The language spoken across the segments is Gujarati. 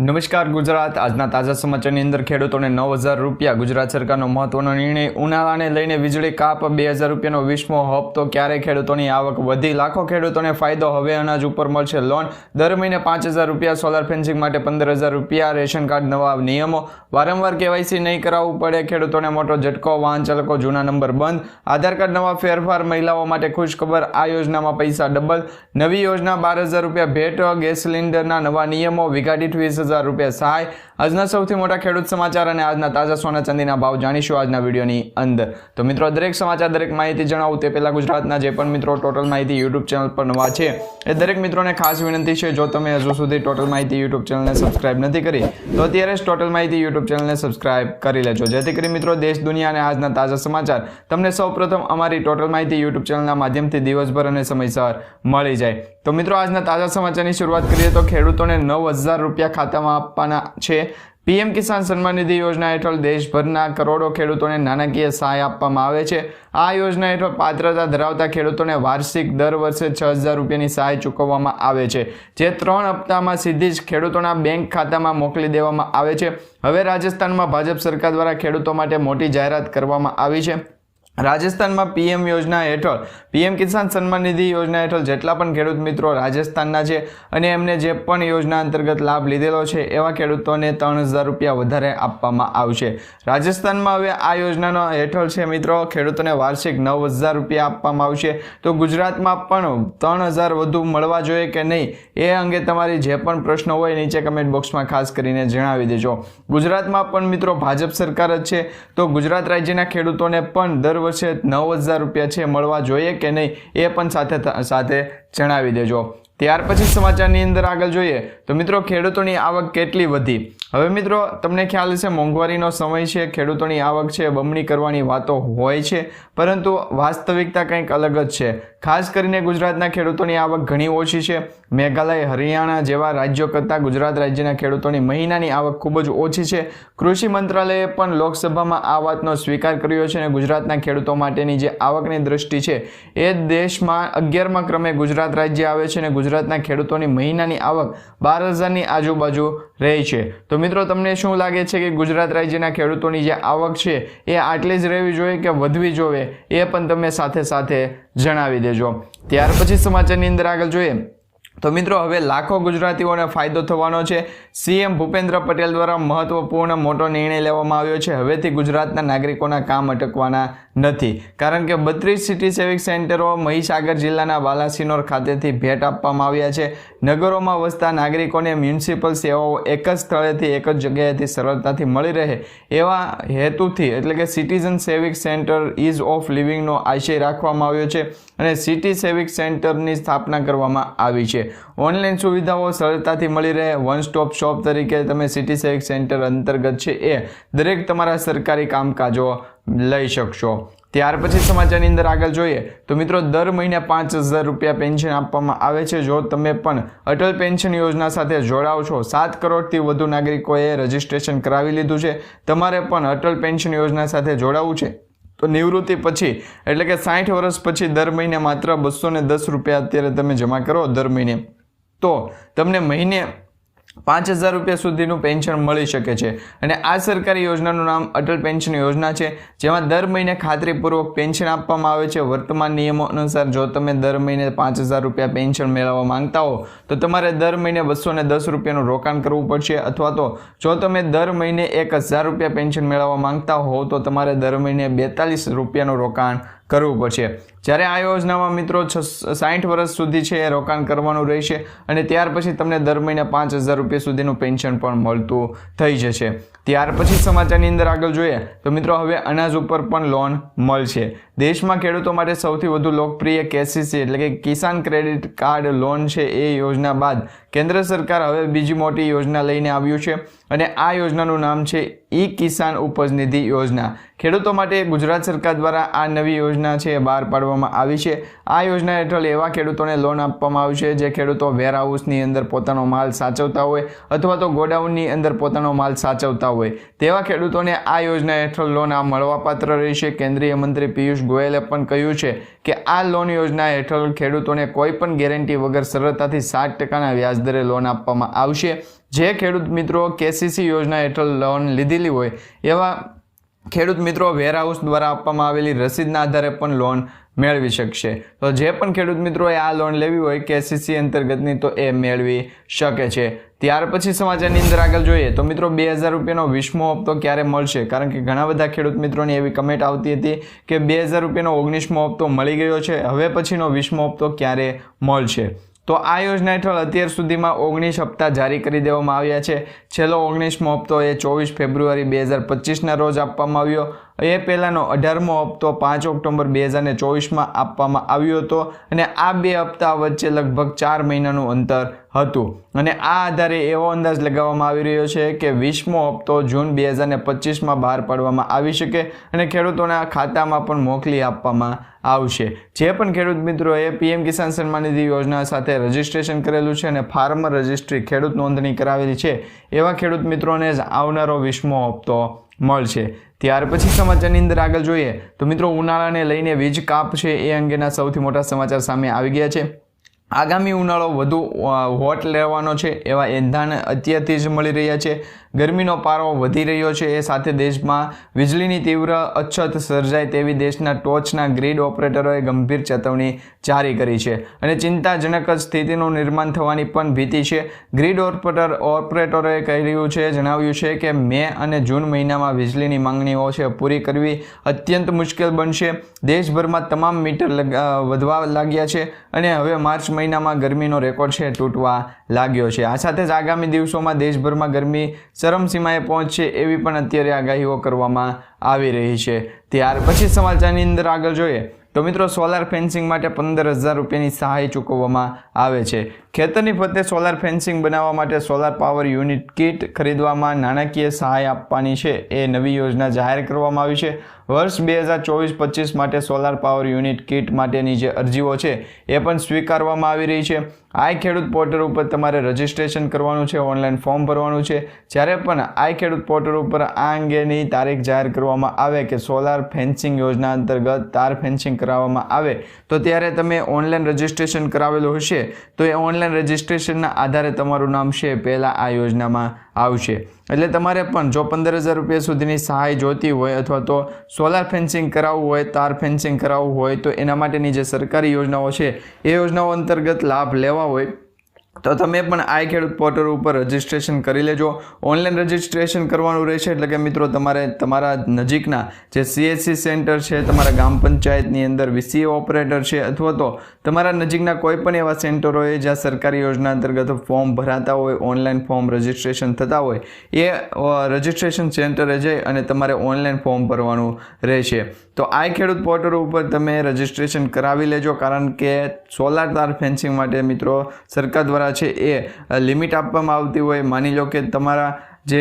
નમસ્કાર, ગુજરાત. આજના તાજા સમાચારની અંદર ખેડૂતોને નવ હજાર રૂપિયા, ગુજરાત સરકારનો મહત્વનો નિર્ણય ઉનાળાને લઈને વીજળી કાપ બે હજાર રૂપિયાનો વીસમો હપ્તો. ક્યારે ખેડૂતોની આવક વધી. લાખો ખેડૂતોને ફાયદો હવે અનાજ ઉપર મળશે લોન. દર મહિને પાંચ હજાર રૂપિયા સોલાર ફેન્સિંગ માટે પંદર હજાર રૂપિયા, રેશન કાર્ડ, નવા નિયમો. વારંવાર કેવાયસી નહીં કરાવવું પડે. ખેડૂતોને મોટો ઝટકો, વાહન ચાલકો જૂના નંબર બંધ. આધાર કાર્ડ નવા ફેરફાર, મહિલાઓ માટે ખુશખબર. આ યોજનામાં પૈસા ડબલ. નવી યોજના બાર હજાર રૂપિયા ભેટ. ગેસ સિલિન્ડરના નવા નિયમો. વીઘા દીઠ વીસ હજાર રૂપિયા સહાય. આજના સૌથી મોટા ખેડૂત સમાચાર અને આજના તાજા સોના ચાંદીના ભાવ જાણીશું આજના વિડીયોની અંદર. તો મિત્રો, દરેક સમાચાર, દરેક માહિતી જણાવું તે પહેલાં ગુજરાતના જે પણ મિત્રો ટોટલ માહિતી યુટ્યુબ ચેનલ પર નવા છે, એ દરેક મિત્રોને ખાસ વિનંતી છે, જો તમે હજુ સુધી ટોટલ માહિતી યુટ્યુબ ચેનલને સબસ્ક્રાઇબ નથી કરી, તો અત્યારે જ ટોટલ માહિતી યુટ્યુબ ચેનલને સબસ્ક્રાઇબ કરી લેજો. જેથી કરી મિત્રો, દેશ, દુનિયા અને આજના તાજા સમાચાર તમને સૌપ્રથમ અમારી ટોટલ માહિતી યુટ્યુબ ચેનલના માધ્યમથી દિવસભર અને સમયસર મળી જાય. તો મિત્રો, આજના તાજા સમાચારની શરૂઆત કરીએ તો ખેડૂતોને નવ હજાર રૂપિયા ખાતામાં આપવાના છે. પીએમ કિસાન સન્માન નિધિ યોજના હેઠળ દેશભરના કરોડો ખેડૂતોને નાણાકીય સહાય આપવામાં આવે છે. આ યોજના હેઠળ પાત્રતા ધરાવતા ખેડૂતોને વાર્ષિક દર વર્ષે છ હજાર રૂપિયાની સહાય ચૂકવવામાં આવે છે. જે ત્રણ હપ્તામાં સીધી જ ખેડૂતોના બેંક ખાતામાં મોકલી દેવામાં આવે છે. હવે રાજસ્થાનમાં ભાજપ સરકાર દ્વારા ખેડૂતો માટે મોટી જાહેરાત કરવામાં આવી છે. રાજસ્થાનમાં પીએમ યોજના હેઠળ, પીએમ કિસાન સન્માન નિધિ યોજના હેઠળ જેટલા પણ ખેડૂત મિત્રો રાજસ્થાનના છે અને એમને જે પણ યોજના અંતર્ગત લાભ લીધેલો છે, એવા ખેડૂતોને ત્રણ હજાર રૂપિયા વધારે આપવામાં આવશે. રાજસ્થાનમાં હવે આ યોજનાનો હેઠળ છે મિત્રો, ખેડૂતોને વાર્ષિક નવ હજાર રૂપિયા આપવામાં આવશે. તો ગુજરાતમાં પણ ત્રણ હજાર વધુ મળવા જોઈએ કે નહીં, એ અંગે તમારી જે પણ પ્રશ્નો હોય નીચે કમેન્ટ બોક્સમાં ખાસ કરીને જણાવી દેજો. ગુજરાતમાં પણ મિત્રો ભાજપ સરકાર જ છે. તો ગુજરાત રાજ્યના ખેડૂતોને પણ દર વર્ષે નવ હજાર રૂપિયા છે મળવા જોઈએ કે નહીં એ પણ સાથે સાથે જણાવી દેજો. ત્યાર પછી સમાચારની અંદર આગળ જોઈએ તો મિત્રો ખેડૂતોની આવક કેટલી વધી? હવે મિત્રો, તમને ખ્યાલ છે મોંઘવારીનો સમય છે, ખેડૂતોની આવક છે, બમણી કરવાની વાતો હોય છે, પરંતુ વાસ્તવિકતા કંઈક અલગ જ છે. ખાસ કરીને ગુજરાતના ખેડૂતોની આવક ઘણી ઓછી છે. મેઘાલય, હરિયાણા જેવા રાજ્યો કરતાં ગુજરાત રાજ્યના ખેડૂતોની મહિનાની આવક ખૂબ જ ઓછી છે. કૃષિ મંત્રાલયે પણ લોકસભામાં આ વાતનો સ્વીકાર કર્યો છે અને ગુજરાતના ખેડૂતો માટેની જે આવકની દ્રષ્ટિ છે એ દેશમાં અગિયારમા ક્રમે ગુજરાત રાજ્ય આવે છે અને ગુજરાતના ખેડૂતોની મહિનાની આવક બાર હજારની આજુબાજુ રહી છે. તો મિત્રો, તમને શું લાગે છે કે ગુજરાત રાજ્યના ખેડૂતોની જે આવક છે એ આટલી જ રહેવી જોઈએ કે વધવી જોઈએ? એ પણ તમે સાથે સાથે જણાવી દેજો. ત્યાર પછી સમાચારની અંદર આગળ જોઈએ. તો મિત્રો, હવે લાખો ગુજરાતીઓને ફાયદો થવાનો છે. સીએમ ભૂપેન્દ્ર પટેલ દ્વારા મહત્વપૂર્ણ મોટો નિર્ણય લેવામાં આવ્યો છે. હવેથી ગુજરાતના નાગરિકોના કામ અટકવાના નથી. કારણ કે બત્રીસ સિટી સેવિક સેન્ટરો મહીસાગર જિલ્લાના બાલાસિનોર ખાતેથી ભેટ આપવામાં આવ્યા છે. નગરોમાં વસતા નાગરિકોને મ્યુનિસિપલ સેવાઓ એક જ સ્થળેથી એક જ જગ્યાએથી સરળતાથી મળી રહે એવા હેતુથી એટલે કે citizen civic centre ease of લિવિંગનો આશય રાખવામાં આવ્યો છે અને સિટી સેવિક સેન્ટરની સ્થાપના કરવામાં આવી છે. ઓનલાઈન સુવિધાઓ સરળતાથી મળી રહે. વન સ્ટોપ શોપ તરીકે તમે સિટી સેવિક સેન્ટર અંતર્ગત છે એ દરેક તમારા સરકારી કામકાજો લઈ શકશો. ત્યાર પછી સમાચારની અંદર આગળ જોઈએ તો મિત્રો દર મહિને પાંચ હજાર રૂપિયા પેન્શન આપવામાં આવે છે. જો તમે પણ અટલ પેન્શન યોજના સાથે જોડાઓ છો, સાત કરોડથી વધુ નાગરિકોએ રજીસ્ટ્રેશન કરાવી લીધું છે. તમારે પણ અટલ પેન્શન યોજના સાથે જોડાવું છે? તો નિવૃત્તિ પછી, એટલે કે સાઠ વર્ષ પછી દર મહિને માત્ર બસો દસ રૂપિયા અત્યારે તમે જમા કરો દર મહિને. તો તમને મહિને પાંચ હજાર રૂપિયા સુધીનું પેન્શન મળી શકે છે. અને આ સરકારી યોજનાનું નામ અટલ પેન્શન યોજના છે, જેમાં દર મહિને ખાતરીપૂર્વક પેન્શન આપવામાં આવે છે. વર્તમાન નિયમો અનુસાર જો તમે દર મહિને પાંચ હજાર રૂપિયા પેન્શન મેળવવા માંગતા હો, તો તમારે દર મહિને બસો ને દસ રૂપિયાનું રોકાણ કરવું પડશે. અથવા તો જો તમે દર મહિને એક હજાર રૂપિયા પેન્શન મેળવવા માંગતા હો, તો તમારે દર મહિને બેતાલીસ રૂપિયાનું રોકાણ કરવું પડશે. જ્યારે આ યોજનામાં મિત્રો સાઠ વર્ષ સુધી છે એ રોકાણ કરવાનું રહેશે અને ત્યાર પછી તમને દર મહિને પાંચ હજાર રૂપિયા સુધીનું પેન્શન પણ મળતું થઈ જશે. ત્યાર પછી સમાચારની અંદર આગળ જોઈએ તો મિત્રો હવે અનાજ ઉપર પણ લોન મળશે. દેશમાં ખેડૂતો માટે સૌથી વધુ લોકપ્રિય કેસીસી એટલે કે કિસાન ક્રેડિટ કાર્ડ લોન છે એ યોજના બાદ કેન્દ્ર સરકાર હવે બીજી મોટી યોજના લઈને આવ્યું છે અને આ યોજનાનું નામ છે ઈ કિસાન ઉપજ નિધિ યોજના. ખેડૂતો માટે ગુજરાત સરકાર દ્વારા આ નવી યોજના છે બહાર પાડવામાં આવી છે. આ યોજના હેઠળ એવા ખેડૂતોને લોન આપવામાં આવશે જે ખેડૂતો વેરહાઉસની અંદર પોતાનો માલ સાચવતા હોય અથવા તો ગોડાઉનની અંદર પોતાનો માલ સાચવતા હોય. તેવા ખેડૂતોને આ યોજના હેઠળ લોન આ મળવાપાત્ર રહેશે. કેન્દ્રીય મંત્રી પિયુષ ગોયલે પણ કહ્યું છે કે આ લોન યોજના હેઠળ ખેડૂતોને કોઈ પણ ગેરંટી વગર સરળતાથી સાત ટકાના વ્યાજદરે લોન આપવામાં આવશે. જે ખેડૂત મિત્રો કેસીસી યોજના હેઠળ લોન લીધેલી હોય એવા ખેડૂત મિત્રો વેરહાઉસ દ્વારા આપવામાં આવેલી રસીદના આધારે પણ લોન મેળવી શકશે. તો જે પણ ખેડૂત મિત્રોએ આ લોન લેવી હોય, કેસીસી અંતર્ગતની, તો એ મેળવી શકે છે. ત્યાર પછી સમાચારની અંદર આગળ જોઈએ, તો મિત્રો બે હજાર રૂપિયાનો વીસમો હપ્તો ક્યારે મળશે? કારણ કે ઘણા બધા ખેડૂત મિત્રોની એવી કમેન્ટ આવતી હતી કે બે હજાર રૂપિયાનો ઓગણીસમો હપ્તો મળી ગયો છે, હવે પછીનો વીસમો હપ્તો ક્યારે મળશે? તો આ યોજના હેઠળ અત્યાર સુધીમાં ઓગણીસ હપ્તા જારી કરી દેવામાં આવ્યા છે. છેલ્લો ઓગણીસમો હપ્તો એ ચોવીસ ફેબ્રુઆરી બે હજાર પચીસના રોજ આપવામાં આવ્યો. એ પહેલાંનો અઢારમો હપ્તો પાંચ ઓક્ટોબર બે હજાર ચોવીસમાં આપવામાં આવ્યો હતો અને આ બે હપ્તા વચ્ચે લગભગ ચાર મહિનાનું અંતર હતું. અને આ આધારે એવો અંદાજ લગાવવામાં આવી રહ્યો છે કે વીસમો હપ્તો જૂન બે હજાર પચીસમાં બહાર પાડવામાં આવી શકે અને ખેડૂતોના ખાતામાં પણ મોકલી આપવામાં આવશે. જે પણ ખેડૂત મિત્રોએ પીએમ કિસાન સન્માન નિધિ યોજના સાથે રજીસ્ટ્રેશન કરેલું છે અને ફાર્મર રજિસ્ટ્રી ખેડૂત નોંધણી કરાવેલી છે, એવા ખેડૂત મિત્રોને જ આવનારો વીસમો હપ્તો મળશે. ત્યાર પછી સમાચારની અંદર આગળ જોઈએ તો મિત્રો ઉનાળાને લઈને વીજ કાપ છે એ અંગેના સૌથી મોટા સમાચાર સામે આવી ગયા છે. આગામી ઉનાળો વધુ હોટ લેવાનો છે એવા એંધાણ અત્યારથી જ મળી રહ્યા છે. ગરમીનો પારો વધી રહ્યો છે. એ સાથે દેશમાં વીજળીની તીવ્ર અછત સર્જાય તેવી દેશના ટોચના ગ્રીડ ઓપરેટરોએ ગંભીર ચેતવણી જારી કરી છે અને ચિંતાજનક જ સ્થિતિનું નિર્માણ થવાની પણ ભીતિ છે. ગ્રીડ ઓપરેટર ઓપરેટરોએ કહ્યું છે, જણાવ્યું છે કે મે અને જૂન મહિનામાં વીજળીની માંગણીઓ છે પૂરી કરવી અત્યંત મુશ્કેલ બનશે. દેશભરમાં તમામ મીટર વધવા લાગ્યા છે અને હવે માર્ચ મહિનામાં ગરમીનો રેકોર્ડ છે તૂટવા લાગ્યો છે. આ સાથે જ આગામી દિવસોમાં દેશભરમાં ગરમી ચરમસીમાએ પહોંચશે એવી પણ અત્યારે આગાહીઓ કરવામાં આવી રહી છે. ત્યાર પછી સમાચારની અંદર આગળ જોઈએ તો મિત્રો સોલાર ફેન્સિંગ માટે પંદર હજાર રૂપિયાની સહાય ચૂકવવામાં આવે છે. ખેતરની ફરતે સોલાર ફેન્સિંગ બનાવવા માટે સોલાર પાવર યુનિટ કીટ ખરીદવામાં નાણાકીય સહાય આપવાની છે. એ નવી યોજના જાહેર કરવામાં આવી છે. વર્ષ બે હજાર ચોવીસ પચીસ માટે સોલાર પાવર યુનિટ કીટ માટેની જે અરજીઓ છે, એ પણ સ્વીકારવામાં આવી રહી છે. આઈ ખેડૂત પોર્ટલ ઉપર તમારે રજિસ્ટ્રેશન કરવાનું છે, ઓનલાઈન ફોર્મ ભરવાનું છે. જ્યારે પણ આઈ ખેડૂત પોર્ટલ ઉપર આ અંગેની તારીખ જાહેર કરવામાં આવે કે સોલાર ફેન્સિંગ યોજના અંતર્ગત તાર ફેન્સિંગ કરાવવામાં આવે, તો ત્યારે તમે ઓનલાઈન રજિસ્ટ્રેશન કરાવેલું હશે. તો એ ઓનલાઈન રજિસ્ટ્રેશનના આધારે તમારું નામ છે. પહેલાં આ યોજનામાં આવશે. એટલે તમારે પણ જો પંદર હજાર રૂપિયા સુધીની સહાય જોતી હોય અથવા તો સોલાર ફેન્સિંગ કરાવવું હોય, તાર ફેન્સિંગ કરાવવું હોય, તો એના માટેની જે સરકારી યોજનાઓ છે, એ યોજનાઓ અંતર્ગત લાભ લેવા હોય. તો તમે પણ આઈ ખેડૂત પોર્ટલ ઉપર રજીસ્ટ્રેશન કરી લેજો. ઓનલાઈન રજિસ્ટ્રેશન કરવાનું રહેશે એટલે કે મિત્રો તમારે તમારા નજીકના જે સીએસસી સેન્ટર છે, તમારા ગ્રામ પંચાયતની અંદર વીસી ઓપરેટર છે અથવા તો તમારા નજીકના કોઈ પણ એવા સેન્ટરોએ જ્યાં સરકારી યોજના અંતર્ગત ફોર્મ ભરાતા હોય ઓનલાઈન ફોર્મ રજિસ્ટ્રેશન થતા હોય, એ રજિસ્ટ્રેશન સેન્ટરે જઈ અને તમારે ઓનલાઈન ફોર્મ ભરવાનું રહેશે. તો આઈ ખેડૂત પોર્ટલ ઉપર તમે રજીસ્ટ્રેશન કરાવી લેજો કારણ કે સોલાર તાર ફેન્સિંગ માટે મિત્રો સરકાર દ્વારા છે એ લિમિટ આપવામાં આવતી હોય. માની લો કે તમારા જે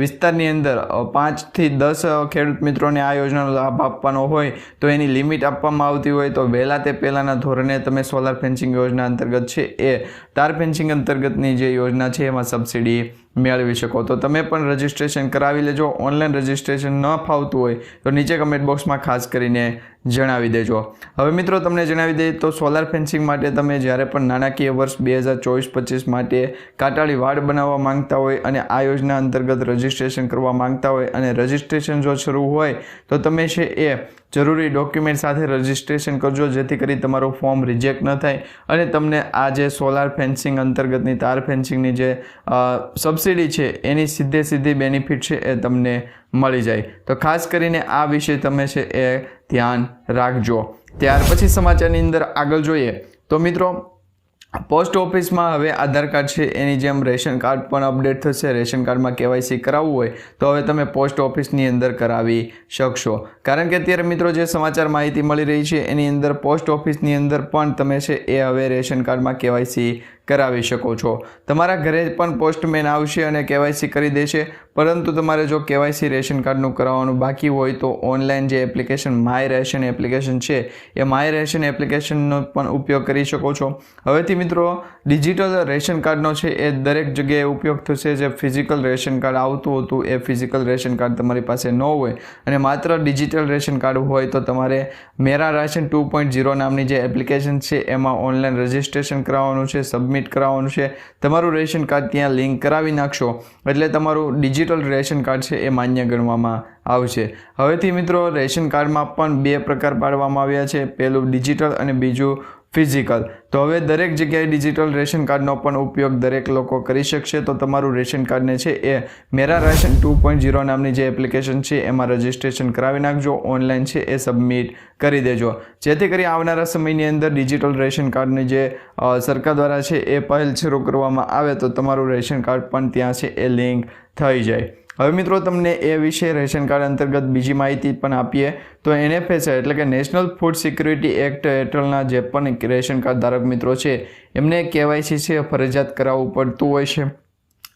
વિસ્તારની અંદર પાંચથી દસ ખેડૂત મિત્રોને આ યોજનાનો લાભ આપવાનો હોય, તો એની લિમિટ આપવામાં આવતી હોય, તો વહેલા તે પહેલાંના ધોરણે તમે સોલાર ફેન્સિંગ યોજના અંતર્ગત છે એ, તાર ફેન્સિંગ અંતર્ગતની જે યોજના છે, એમાં સબસિડી મેળવી શકો. તો તમે પણ રજીસ્ટ્રેશન કરાવી લેજો. ઓનલાઈન રજીસ્ટ્રેશન ન ફાવતું હોય તો નીચે કમેન્ટ બોક્સમાં ખાસ કરીને જણાવી દેજો. હવે મિત્રો તમને જણાવી દઈએ તો સોલાર ફેન્સિંગ માટે તમે જ્યારે પણ નાણાકીય વર્ષ બે હજાર ચોવીસ પચીસ માટે કાટાળી વાડ બનાવવા માંગતા હોય અને આ યોજના અંતર્ગત રજીસ્ટ્રેશન કરવા માંગતા હોય અને રજીસ્ટ્રેશન જો શરૂ હોય તો તમે છે એ જરૂરી ડોક્યુમેન્ટ સાથે રજીસ્ટ્રેશન કરજો, જેથી કરી તમારું ફોર્મ રિજેક્ટ ન થાય અને તમને આ જે સોલાર ફેન્સિંગ અંતર્ગતની તાર ફેન્સિંગની જે સબસિડી છે, એની સીધે સીધી બેનિફિટ છે એ તમને મળી જાય. તો ખાસ કરીને આ વિશે તમે છે એ ધ્યાન રાખજો. ત્યાર પછી સમાચારની અંદર આગળ જોઈએ. તો મિત્રો પોસ્ટ ઓફિસમાં હવે આધાર કાર્ડ છે, એની જેમ રેશન કાર્ડ પણ અપડેટ થશે. રેશન કાર્ડમાં કેવાયસી કરાવવું હોય તો હવે તમે પોસ્ટ ઓફિસની અંદર કરાવી શકશો. કારણ કે અત્યારે મિત્રો જે સમાચાર માહિતી મળી રહી છે, એની અંદર પોસ્ટ ઓફિસની અંદર પણ તમે છે, એ હવે રેશન કાર્ડમાં કેવાયસી કરાવી શકો છો. તમારા ઘરે પણ પોસ્ટમેન આવશે અને કેવાયસી કરી દેશે. પરંતુ તમારે જો કેવાયસી રેશન કાર્ડનું કરાવવાનું બાકી હોય તો ઓનલાઈન જે એપ્લિકેશન માય રેશન એપ્લિકેશન છે, એ માય રેશન એપ્લિકેશનનો પણ ઉપયોગ કરી શકો છો. હવેથી મિત્રો, ડિજિટલ રેશન કાર્ડનો છે એ દરેક જગ્યાએ ઉપયોગ થશે. જે ફિઝિકલ રેશન કાર્ડ આવતું હતું, એ ફિઝિકલ રેશન કાર્ડ તમારી પાસે ન હોય. અને માત્ર ડિજિટલ રેશન કાર્ડ હોય તો તમારે Mera ration two point zero નામની જે એપ્લિકેશન છે, એમાં ઓનલાઈન રજિસ્ટ્રેશન કરાવવાનું છે, સબમિટ કરાવવાનું છે. તમારું રેશન કાર્ડ ત્યાં લિંક કરાવી નાખશો. એટલે તમારું ડિજિટલ રેશન કાર્ડ છે એ માન્ય ગણવામાં આવશે. હવેથી મિત્રો, રેશન કાર્ડમાં પણ બે પ્રકાર પાડવામાં આવ્યા છે. પહેલું ડિજિટલ અને બીજું ફિઝિકલ. તો હવે દરેક જગ્યાએ ડિજિટલ રેશન કાર્ડનો પણ ઉપયોગ દરેક લોકો કરી શકશે. તો તમારું રેશન કાર્ડને છે એ Mera ration two point zero નામની જે એપ્લિકેશન છે એમાં રજિસ્ટ્રેશન કરાવી નાખજો. ઓનલાઈન છે એ સબમિટ કરી દેજો. જેથી કરી આવનારા સમયની અંદર ડિજિટલ રેશન કાર્ડની જે સરકાર દ્વારા છે એ પહેલ શરૂ કરવામાં આવે તો તમારું રેશન કાર્ડ પણ ત્યાં છે એ લિંક થઈ જાય. હવે મિત્રો તમને એ વિશે રેશન કાર્ડ અંતર્ગત બીજી માહિતી પણ આપીએ. તો એનએફએસ એટલે કે નેશનલ ફૂડ સિક્યુરિટી એક્ટ હેઠળના જે પણ રેશન કાર્ડ ધારક મિત્રો છે, એમને કેવાયસી છે, ફરજિયાત કરાવવું પડતું હોય છે.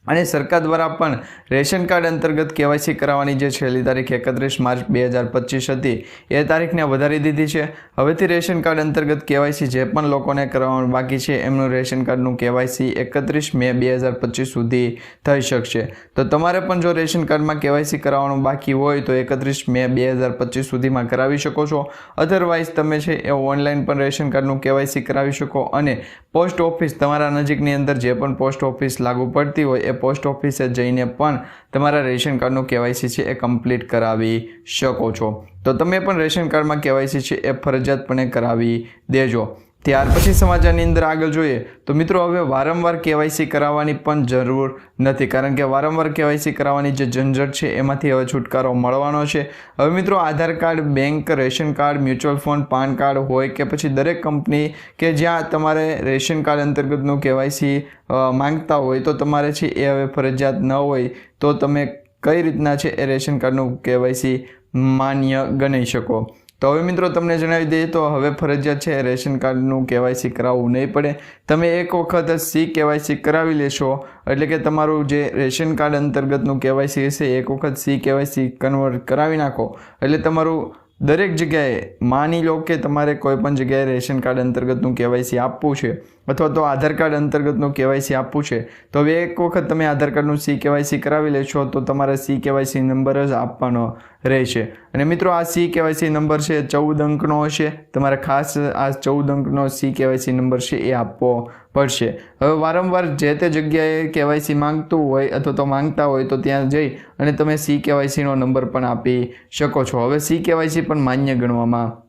અને સરકાર દ્વારા પણ રેશન કાર્ડ અંતર્ગત કેવાયસી કરાવવાની જે છેલ્લી તારીખ એકત્રીસ માર્ચ બે હજાર પચીસ હતી, એ તારીખને વધારી દીધી છે. હવેથી રેશન કાર્ડ અંતર્ગત કેવાયસી જે પણ લોકોને કરાવવાનું બાકી છે, એમનું રેશન કાર્ડનું કેવાયસી એકત્રીસ મે બે હજાર પચીસ સુધી થઈ શકશે. તો તમારે પણ જો રેશન કાર્ડમાં કેવાયસી કરાવવાનું બાકી હોય, તો એકત્રીસ મે બે હજાર પચીસ સુધીમાં કરાવી શકો છો. અધરવાઇઝ તમે છે એ ઓનલાઈન પણ રેશન કાર્ડનું કેવાયસી કરાવી શકો અને પોસ્ટ ઓફિસ તમારા નજીકની અંદર જે પણ પોસ્ટ ઓફિસ લાગુ પડતી હોય, એ પોસ્ટ ઓફિસે જઈને પણ તમારા રેશન કાર્ડનું કેવાયસી છે એ કમ્પ્લીટ કરાવી શકો છો. તો તમે પણ રેશન કાર્ડમાં કેવાયસી છે એ ફરજિયાતપણે કરાવી દેજો. ત્યાર પછી સમાચારની અંદર આગળ જોઈએ તો મિત્રો હવે વારંવાર કેવાયસી કરાવવાની પણ જરૂર નથી. કારણ કે વારંવાર કેવાયસી કરાવવાની જે ઝંઝટ છે, એમાંથી હવે છુટકારો મળવાનો છે. હવે મિત્રો Aadhaar card, bank, ration card, mutual fund, PAN card હોય કે પછી દરેક કંપની કે જ્યાં તમારે રેશન કાર્ડ અંતર્ગતનું કેવાયસી માંગતા હોય તો તમારે છે એ હવે ફરજિયાત ન હોય તો તમે કઈ રીતના છે એ રેશન કાર્ડનું કેવાયસી માન્ય ગણી શકો. તો હવે મિત્રો તમને જણાવી દઈએ તો હવે ફરજિયાત છે રેશન કાર્ડનું કેવાયસી કરાવવું નહીં પડે. તમે એક વખત સી કેવાયસી કરાવી લેશો, એટલે કે તમારું જે રેશન કાર્ડ અંતર્ગતનું કેવાયસી હશે, એક વખત સી કેવાયસી કન્વર્ટ કરાવી નાખો. એટલે તમારું દરેક જગ્યાએ માની લો કે તમારે કોઈ પણ જગ્યાએ રેશન કાર્ડ અંતર્ગતનું કેવાયસી આપવું છે. અથવા તો આધાર કાર્ડ અંતર્ગતનું કેવાયસી આપવું છે, તો હવે એક વખત તમે આધાર કાર્ડનું સી કેવાયસી કરાવી લેશો, તો તમારે સી કેવાયસી નંબર જ આપવાનો રહેશે. અને મિત્રો, આ સી કેવાયસી નંબર છે ચૌદ અંકનો હશે. તમારે ખાસ આ ચૌદ અંકનો સી કેવાયસી નંબર છે એ આપવો પડશે. હવે વારંવાર જે તે જગ્યાએ કેવાયસી માંગતું હોય અથવા તો માંગતા હોય તો ત્યાં જઈ અને તમે સી કેવાયસીનો નંબર પણ આપી શકો છો. હવે સી કેવાયસી પણ માન્ય ગણવામાં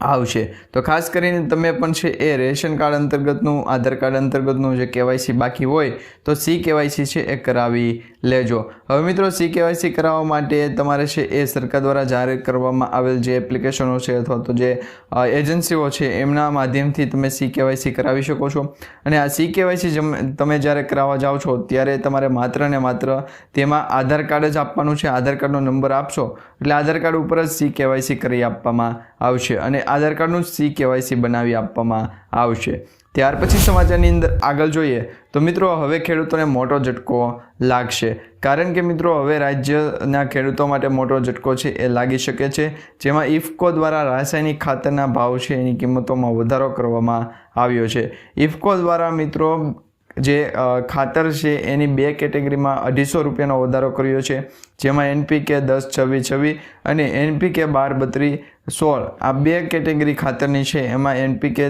આવશે. તો ખાસ કરીને તમે પણ છે એ રેશન કાર્ડ અંતર્ગતનું, આધાર કાર્ડ અંતર્ગતનું જે કેવાયસી બાકી હોય, તો સી કેવાયસી છે એ કરાવી લેજો. હવે મિત્રો, સી કેવાયસી કરાવવા માટે તમારે છે એ સરકાર દ્વારા જાહેર કરવામાં આવેલ જે એપ્લિકેશનો છે અથવા તો જે એજન્સીઓ છે, એમના માધ્યમથી તમે સી કેવાયસી કરાવી શકો છો. અને આ સી કેવાયસી તમે જ્યારે કરાવવા જાઓ છો, ત્યારે તમારે માત્ર ને માત્ર તેમાં આધાર કાર્ડ જ આપવાનું છે. આધાર કાર્ડનો નંબર આપશો એટલે આધાર કાર્ડ ઉપર જ સી કેવાયસી કરી આપવામાં આવશે અને આધાર કાર્ડનું સી કેવાયસી બનાવી આપવામાં આવશે. ત્યાર પછી સમાચારની અંદર આગળ જોઈએ તો મિત્રો હવે ખેડૂતોને મોટો ઝટકો લાગશે. કારણ કે મિત્રો હવે રાજ્યના ખેડૂતો માટે મોટો ઝટકો છે એ લાગી શકે છે. જેમાં ઇફકો દ્વારા રાસાયણિક ખાતરના ભાવ છે એની કિંમતોમાં વધારો કરવામાં આવ્યો છે. ઇફકો દ્વારા મિત્રો જે ખાતર છે એની બે કેટેગરીમાં અઢીસો રૂપિયાનો વધારો કર્યો છે. જેમાં એનપીકે દસ, છવ્વીસ છવ્વીસ અને એનપીકે બાર, બત્રીસ, સોળ. આ બે કેટેગરી ખાતરની છે. એમાં એનપીકે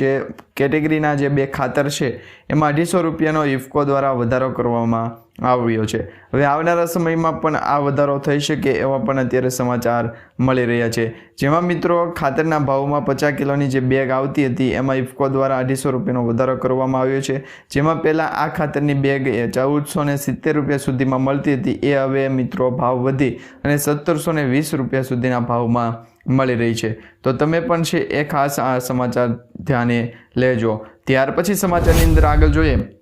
જે કેટેગરીના જે બે ખાતર છે, એમાં અઢીસો રૂપિયાનો ઇફકો દ્વારા વધારો કરવામાં આવ્યો છે. હવે આવનારા સમયમાં પણ આ વધારો થઈ શકે એવા પણ અત્યારે સમાચાર મળી રહ્યા છે. જેમાં મિત્રો ખાતરના ભાવમાં પચાસ કિલોની જે બેગ આવતી હતી, એમાં ઇફકો દ્વારા અઢીસો રૂપિયાનો વધારો કરવામાં આવ્યો છે. જેમાં પહેલાં આ ખાતરની બેગ એ ચૌદસો ને સિત્તેર રૂપિયા સુધીમાં મળતી હતી, એ હવે મિત્રો ભાવ વધી અને સત્તરસો ને વીસ રૂપિયા સુધીના ભાવમાં મળી રહી છે. તો તમે પણ છે એ ખાસ આ સમાચાર ધ્યાને લેજો. ત્યાર પછી સમાચારની અંદર આગળ જોઈએ.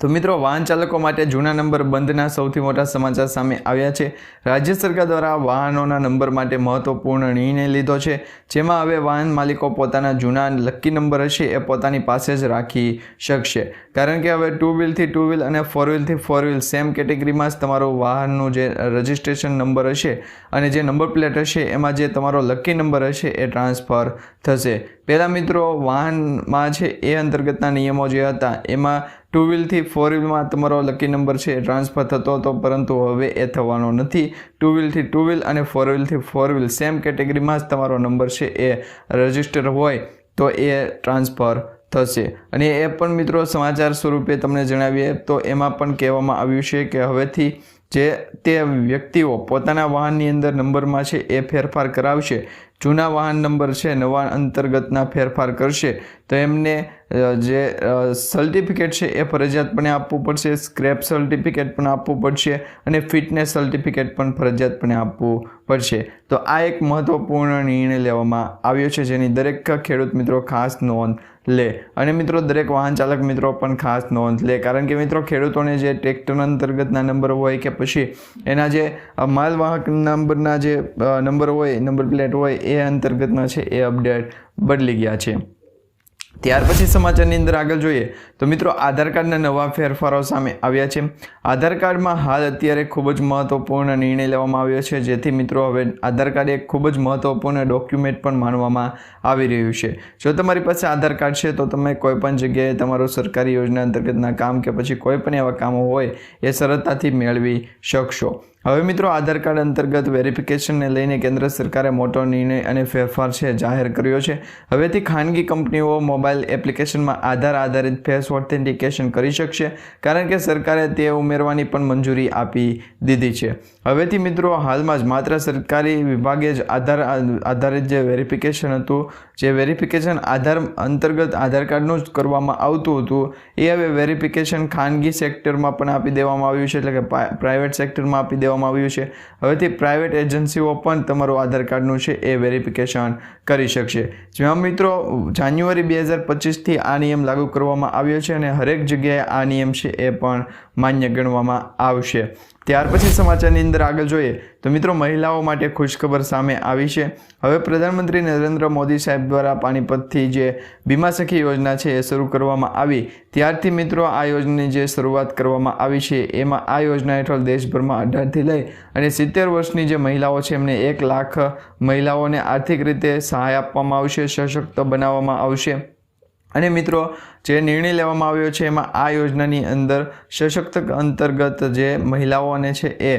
તો મિત્રો, વાહન ચાલકો માટે જૂના નંબર બંધના સૌથી મોટા સમાચાર સામે આવ્યા છે. રાજ્ય સરકાર દ્વારા વાહનોના નંબર માટે મહત્વપૂર્ણ નિર્ણય લીધો છે. જેમાં હવે વાહન માલિકો પોતાના જૂના લકી નંબર હશે એ પોતાની પાસે જ રાખી શકશે. કારણ કે હવે ટુ વ્હીલથી ટુ વ્હીલ અને ફોર વ્હીલથી ફોર વ્હીલ સેમ કેટેગરીમાં જ તમારું વાહનનું જે રજિસ્ટ્રેશન નંબર હશે અને જે નંબર પ્લેટ હશે, એમાં જે તમારો લકી નંબર હશે, એ ટ્રાન્સફર થશે. પહેલાં મિત્રો, વાહનમાં છે એ અંતર્ગતના નિયમો જે હતા, એમાં ટુ વ્હીલથી ફોર વ્હીલમાં તમારો લકી નંબર છે એ ટ્રાન્સફર થતો હતો, પરંતુ હવે એ થવાનો નથી. ટુ વ્હીલથી ટુ વ્હીલ અને ફોર વ્હીલથી ફોર વ્હીલ સેમ કેટેગરીમાં જ તમારો નંબર છે એ રજિસ્ટર હોય, તો એ ટ્રાન્સફર થશે. અને એ પણ મિત્રો સમાચાર સ્વરૂપે તમને જણાવીએ, તો એમાં પણ કહેવામાં આવ્યું છે કે હવેથી જે તે વ્યક્તિઓ પોતાના વાહનની અંદર નંબરમાં છે એ ફેરફાર કરાવશે. જૂના વાહન નંબર છે, નવા અંતર્ગતના ફેરફાર કરશે. તો એમને જે સર્ટિફિકેટ છે એ ફરજિયાતપણે આપવું પડશે સ્ક્રેપ સર્ટિફિકેટ પણ આપવું પડશે અને ફિટનેસ સર્ટિફિકેટ પણ ફરજિયાતપણે આપવું પડશે. તો આ એક મહત્વપૂર્ણ નિર્ણય લેવામાં આવ્યો છે, જેની દરેક ખેડૂત મિત્રો ખાસ નોંધ લે. અને મિત્રો, દરેક વાહન ચાલક મિત્રો પણ ખાસ નોંધ લે. કારણ કે મિત્રો, ખેડૂતોને જે ટ્રેક્ટર અંતર્ગતના નંબર હોય કે પછી એના જે માલવાહક નંબરના જે નંબર હોય, નંબર પ્લેટ હોય, એ અંતર્ગતના છે, એ અપડેટ બદલી ગયા છે. ત્યાર પછી સમાચારની અંદર આગળ જોઈએ તો મિત્રો આધાર કાર્ડના નવા ફેરફારો સામે આવ્યા છે. આધાર કાર્ડમાં હાલ અત્યારે ખૂબ જ મહત્વપૂર્ણ નિર્ણય લેવામાં આવ્યો છે, જેથી મિત્રો હવે આધાર કાર્ડ એક ખૂબ જ મહત્વપૂર્ણ ડોક્યુમેન્ટ પણ માનવામાં આવી રહ્યું છે. જો તમારી પાસે આધાર કાર્ડ છે, તો તમે કોઈ પણ જગ્યાએ તમારું સરકારી યોજના અંતર્ગતના કામ કે પછી કોઈ પણ એવા કામો હોય, એ સરળતાથી મેળવી શકશો. હવે મિત્રો, આધાર કાર્ડ અંતર્ગત વેરિફિકેશનને લઈને કેન્દ્ર સરકારે મોટો નિર્ણય અને ફેરફાર છે જાહેર કર્યો છે. હવેથી ખાનગી કંપનીઓ મોબાઈલ એપ્લિકેશનમાં આધાર આધારિત ફેસ ઓથેન્ટિકેશન કરી શકશે, કારણ કે સરકારે તે ઉમેરવાની પણ મંજૂરી આપી દીધી છે. હવેથી મિત્રો, હાલમાં જ માત્ર સરકારી વિભાગે જ આધાર આધારિત જે વેરિફિકેશન હતું જે વેરિફિકેશન આધાર અંતર્ગત આધાર કાર્ડનું જ કરવામાં આવતું હતું, એ હવે વેરિફિકેશન ખાનગી સેક્ટરમાં પણ આપી દેવામાં આવ્યું છે, એટલે કે પ્રાઇવેટ સેક્ટરમાં આપી દેવામાં આવ્યું છે. હવેથી પ્રાઇવેટ એજન્સીઓ પણ તમારું આધાર કાર્ડનું છે, એ વેરિફિકેશન કરી શકશે. જેમાં મિત્રો, જાન્યુઆરી બે હજાર પચીસથી આ નિયમ લાગુ કરવામાં આવ્યો છે અને હરેક જગ્યાએ આ નિયમ છે, એ પણ માન્ય ગણવામાં આવશે. ત્યાર પછી સમાચારની અંદર આગળ જોઈએ તો મિત્રો મહિલાઓ માટે ખુશખબર સામે આવી છે. હવે પ્રધાનમંત્રી નરેન્દ્ર મોદી સાહેબ દ્વારા પાણીપતથી જે બીમા સખી યોજના છે એ શરૂ કરવામાં આવી. ત્યારથી મિત્રો આ યોજનાની જે શરૂઆત કરવામાં આવી છે એમાં આ યોજના હેઠળ દેશભરમાં અઢારથી લઈ અને સિત્તેર વર્ષની જે મહિલાઓ છે એમને એક લાખ મહિલાઓને આર્થિક રીતે સહાય આપવામાં આવશે, સશક્ત બનાવવામાં આવશે. અને મિત્રો જે નિર્ણય લેવામાં આવ્યો છે, એમાં આ યોજનાની અંદર સશક્ત અંતર્ગત જે મહિલાઓને છે એ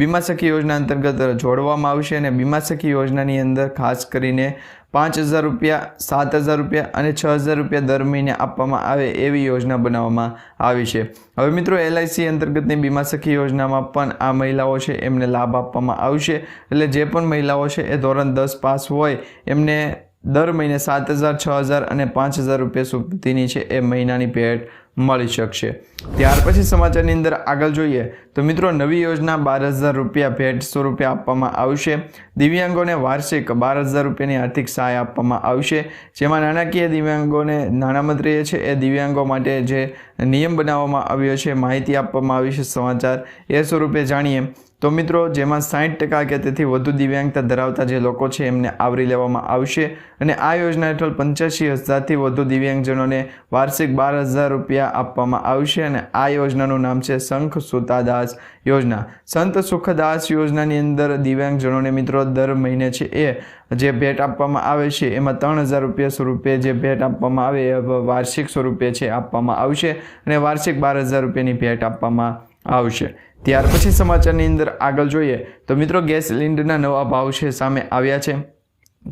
બીમા સખી યોજના અંતર્ગત જોડવામાં આવશે અને બીમા સખી યોજનાની અંદર ખાસ કરીને પાંચ હજાર રૂપિયા, સાત હજાર રૂપિયા અને છ હજાર રૂપિયા દર મહિને આપવામાં આવે એવી યોજના બનાવવામાં આવી છે. હવે મિત્રો એલઆઈસી અંતર્ગતની બીમા સખી યોજનામાં પણ આ મહિલાઓ છે એમને લાભ આપવામાં આવશે. એટલે જે પણ મહિલાઓ છે એ ધોરણ દસ પાસ હોય, એમને દર મહિને સાત હજાર, છ હજાર અને પાંચ હજાર રૂપિયા સુધીની છે એ મહિનાની ભેટ મળી શકશે. ત્યાર પછી સમાચારની અંદર આગળ જોઈએ તો મિત્રો નવી યોજના બાર હજાર રૂપિયા ભેટ સ્વરૂપે આપવામાં આવશે. દિવ્યાંગોને વાર્ષિક બાર હજાર રૂપિયાની આર્થિક સહાય આપવામાં આવશે. જેમાં નાણાકીય દિવ્યાંગોને નાણામંત્રીએ છે. એ દિવ્યાંગો માટે જે નિયમ બનાવવામાં આવ્યો છે, માહિતી આપવામાં આવી છે સમાચાર. એ સ્વરૂપે જાણીએ તો મિત્રો, જેમાં સાઠ ટકા કે તેથી વધુ દિવ્યાંગતા ધરાવતા જે લોકો છે, એમને આવરી લેવામાં આવશે અને આ યોજના હેઠળ પંચ્યાસી હજારથી વધુ દિવ્યાંગજનોને વાર્ષિક બાર હજાર રૂપિયા આપવામાં આવશે અને આ યોજનાનું નામ છે શંખ સુતાદાસ યોજના. સંત સુખદાસ યોજનાની અંદર દિવ્યાંગજનોને મિત્રો, દર મહિને છે એ જે ભેટ આપવામાં આવે છે, એમાં ત્રણ હજાર રૂપિયા સ્વરૂપે જે ભેટ આપવામાં આવે, એ વાર્ષિક સ્વરૂપે છે, આપવામાં આવશે અને વાર્ષિક બાર હજાર રૂપિયાની ભેટ આપવામાં આવશે. ત્યાર પછી સમાચારની અંદર આગળ જોઈએ તો મિત્રો ગેસ સિલિન્ડરના નવા ભાવ છે, સામે આવ્યા છે.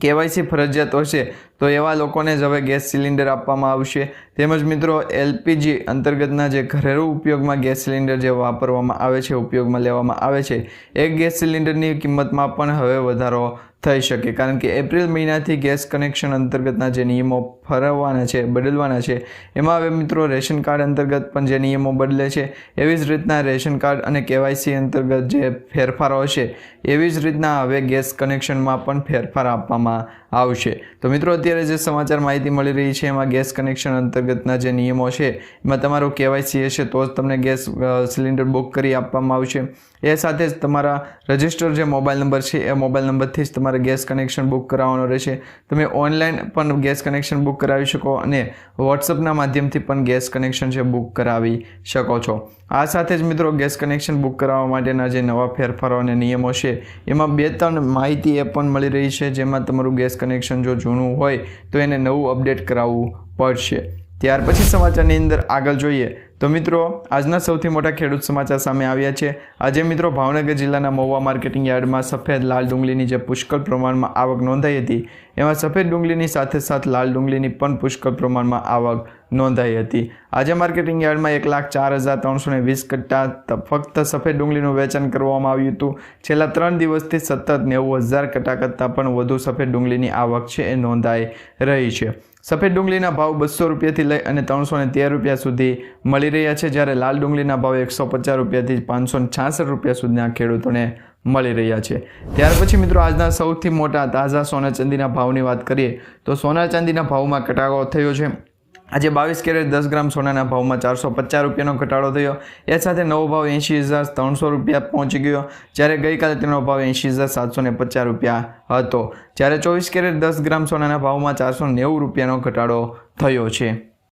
કેવાયસી ફરજિયાત હશે તો એવા લોકોને જ હવે ગેસ સિલિન્ડર આપવામાં આવશે. તેમજ મિત્રો, એલપીજી અંતર્ગતના જે ઘરેલુ ઉપયોગમાં ગેસ સિલિન્ડર જે વાપરવામાં આવે છે, ઉપયોગમાં લેવામાં આવે છે, એ ગેસ સિલિન્ડરની કિંમતમાં પણ હવે વધારો થઈ શકે. કારણ કે એપ્રિલ મહિનાથી ગેસ કનેક્શન અંતર્ગતના જે નિયમો ફરવવાના છે, બદલવાના છે, એમાં હવે મિત્રો રેશન કાર્ડ અંતર્ગત પણ જે નિયમો બદલે છે, એવી જ રીતના રેશન કાર્ડ અને કેવાયસી અંતર્ગત જે ફેરફારો હશે, એવી જ રીતના હવે ગેસ કનેક્શનમાં પણ ફેરફાર આપવામાં આવશે. તો મિત્રો, અત્યારે જે સમાચાર માહિતી મળી રહી છે, એમાં ગેસ કનેક્શન અંતર્ગતના જે નિયમો છે, એમાં તમારું કેવાયસી હશે, તો જ તમને ગેસ સિલિન્ડર બુક કરી આપવામાં આવશે. એ સાથે જ તમારા રજિસ્ટર જે મોબાઈલ નંબર છે, એ મોબાઈલ નંબરથી જ તમારે ગેસ કનેક્શન બુક કરાવવાનો રહેશે. તમે ઓનલાઈન પણ ગેસ કનેક્શન બુક કરાવી શકો અને વોટ્સઅપના માધ્યમથી પણ ગેસ કનેક્શન છે બુક કરાવી શકો છો. આ સાથે જ મિત્રો ગેસ કનેક્શન બુક કરાવવા માટેના જે નવા ફેરફારો અને નિયમો છે, એમાં બે ત્રણ માહિતી એ પણ મળી રહી છે, જેમાં તમારું ગેસ કનેક્શન જો જૂનું હોય, તો એને નવું અપડેટ કરાવવું પડશે. ત્યાર પછી સમાચારની અંદર આગળ જોઈએ તો મિત્રો, આજના સૌથી મોટા ખેડૂત સમાચાર સામે આવ્યા છે. આજે મિત્રો, ભાવનગર જિલ્લાના મહુવા માર્કેટિંગ યાર્ડમાં સફેદ લાલ ડુંગળીની જે પુષ્કળ પ્રમાણમાં આવક નોંધાઈ હતી, એમાં સફેદ ડુંગળીની સાથે સાથે લાલ ડુંગળીની પણ પુષ્કળ પ્રમાણમાં આવક નોંધાઈ હતી. આજે માર્કેટિંગ યાર્ડમાં એક લાખ ચાર હજાર ત્રણસો ને વીસ કટ્ટા ફક્ત સફેદ ડુંગળીનું વેચાણ કરવામાં આવ્યું હતું. છેલ્લા ત્રણ દિવસથી સતત નેવું હજાર કટ્ટા કરતાં પણ વધુ સફેદ ડુંગળીની આવક છે એ નોંધાઈ રહી છે. સફેદ ડુંગળીના ભાવ બસો રૂપિયાથી લઈ અને ત્રણસો ને તેર રૂપિયા સુધી મળી રહ્યા છે, જ્યારે લાલ ડુંગળીના ભાવ એકસો પચાસ રૂપિયાથી પાંચસો ને છાસઠ રૂપિયા સુધીના ખેડૂતોને મળી રહ્યા છે. ત્યાર પછી મિત્રો, આજના સૌથી મોટા તાજા સોના ચાંદીના ભાવની વાત કરીએ તો સોના ચાંદીના ભાવમાં ઘટાડો થયો છે. આજે બાવીસ કેરેટ દસ ગ્રામ સોનાના ભાવમાં ચારસો પચાસ રૂપિયાનો ઘટાડો થયો. એ સાથે નવો ભાવ એંશી હજાર ત્રણસો રૂપિયા પહોંચી ગયો, જ્યારે ગઈકાલે તેનો ભાવ એંશી હજાર સાતસો ને પચાસ રૂપિયા હતો. જ્યારે ચોવીસ કેરેટ દસ ગ્રામ સોનાના ભાવમાં ચારસો નેવું રૂપિયાનો ઘટાડો થયો છે.